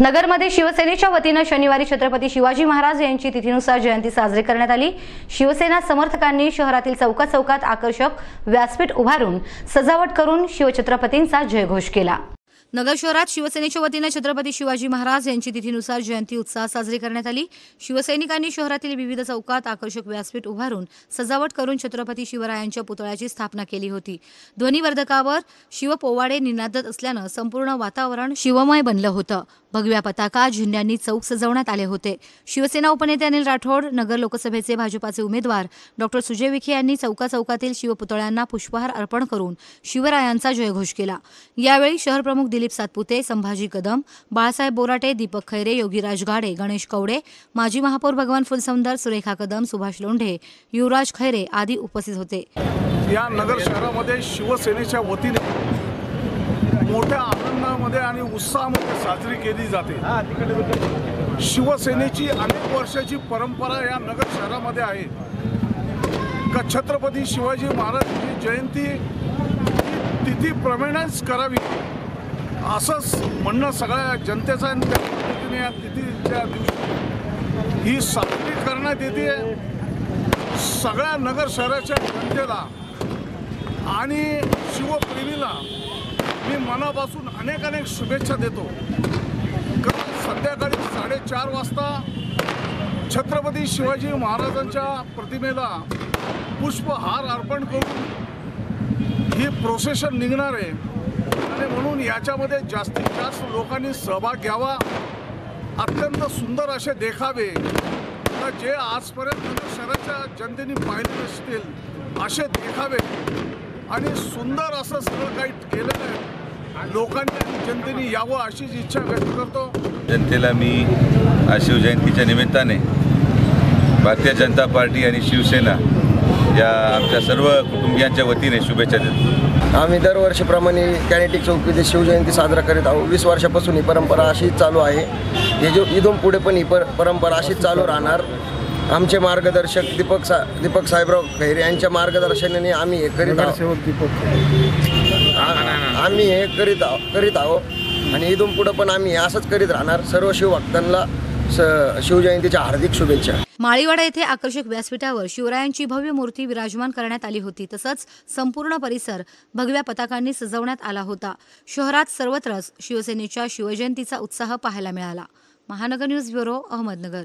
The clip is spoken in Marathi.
नगरमध्ये शिवसेनेच्या वतीनं शनिवारी छत्रपती शिवाजी महाराज यांची तिथीनुसार जयंती साजरी करण्यात आली. शिवसेना समर्थकांनी शहरातील चौका चौकात आकर्षक व्यासपीठ उभारून सजावट करून शिवछत्रपतींचा जयघोष केला. नगर शहरात शिवसेनेच्या वतीनं छत्रपती शिवाजी महाराज यांची तिथीनुसार जयंती उत्साहात साजरी करण्यात आली. शिवसैनिकांनी शहरातील विविध चौकात आकर्षक व्यासपीठ उभारून सजावट करून छत्रपती शिवरायांच्या पुतळ्याची स्थापना केली होती. ध्वनिवर्धकावर शिवपोवाडे निनादत असल्यानं संपूर्ण वातावरण शिवमय बनलं होतं. भगव्या पताका झेंड्यांनी चौक सजवण्यात आले होते. शिवसेना उपनेते अनिल राठोड नगर लोकसभेचे भाजपाचे उमेदवार डॉक्टर सुजय विखे यांनी चौका चौकातील शिवपुतळ्यांना पुष्पहार अर्पण करून शिवरायांचा जयघोष केला. यावेळी शहर प्रमुख दिलीप सातपुते संभाजी कदम बाळासाहेब बोराटे दीपक खैरे योगीराज गाडे गणेश कवडे माजी महापौर भगवान फुलसौंदर सुरेखा कदम सुभाष लोंढे युवराज खैरे आदी उपस्थित होते. या नगर शहरामध्ये शिवसेनेच्या वतीने मोठ्या आनंदामध्ये आणि उत्साहामध्ये साजरी केली जाते. शिवसेनेची अनेक वर्षाची परंपरा या नगर शहरामध्ये आहे. का छत्रपती शिवाजी महाराजांची जयंती तिथी तिथीप्रमाणेच करावी असंच म्हणणं सगळ्या जनतेचं आणि त्या पद्धतीने या तिथीच्या दिवशी. ही साजरी करण्यात येते सगळ्या नगर शहराच्या जनतेला आणि शिवप्रेमीला. मी मनापासून अनेक अनेक शुभेच्छा देतो. कारण संध्याकाळी साडेचार वाजता छत्रपती शिवाजी महाराजांच्या प्रतिमेला पुष्पहार अर्पण करून ही प्रोसेशन निघणार आहे. आणि म्हणून याच्यामध्ये जास्तीत जास्त लोकांनी सहभाग घ्यावा. अत्यंत सुंदर असे देखावे. जे आजपर्यंत म्हणजे शहराच्या जनतेने पाहिले नसतील असे देखावे. आणि सुंदर असं सगळं काही केलेलं आहे. लोकांनी आणि जनतेने यावं अशीच इच्छा व्यक्त करतो. जनतेला मी शिवजयंतीच्या निमित्ताने भारतीय जनता पार्टी आणि शिवसेना या आमच्या सर्व कुटुंबियांच्या वतीने शुभेच्छा देतो. आम्ही दरवर्षीप्रमाणे कॅनेटिक चौकीची शिवजयंती साजरा करीत आहोत. वीस वर्षापासून ही परंपरा अशीच चालू आहे. हे जो इथून पुढे पण ही पर परंपरा अशीच चालू राहणार. आमचे मार्गदर्शक दीपक सा दीपक साहेबराव खैरे यांच्या मार्गदर्शनाने आम्ही हे करीत आहोत. आ- आम्ही हे करीत आहो करीत आहोत आणि इथून पुढे पण आम्ही असंच करीत राहणार. सर्व शिवभक्तांना स शिवजयंतीच्या हार्दिक शुभेच्छा. माळीवाडा येथे आकर्षक व्यासपीठावर शिवरायांची भव्य मूर्ती विराजमान करण्यात आली होती. तसंच संपूर्ण परिसर भगव्या पताकांनी सजवण्यात आला होता. शहरात सर्वत्रच शिवसेनेच्या शिवजयंतीचा उत्साह पाहायला मिळाला. महानगर न्यूज ब्युरो अहमदनगर.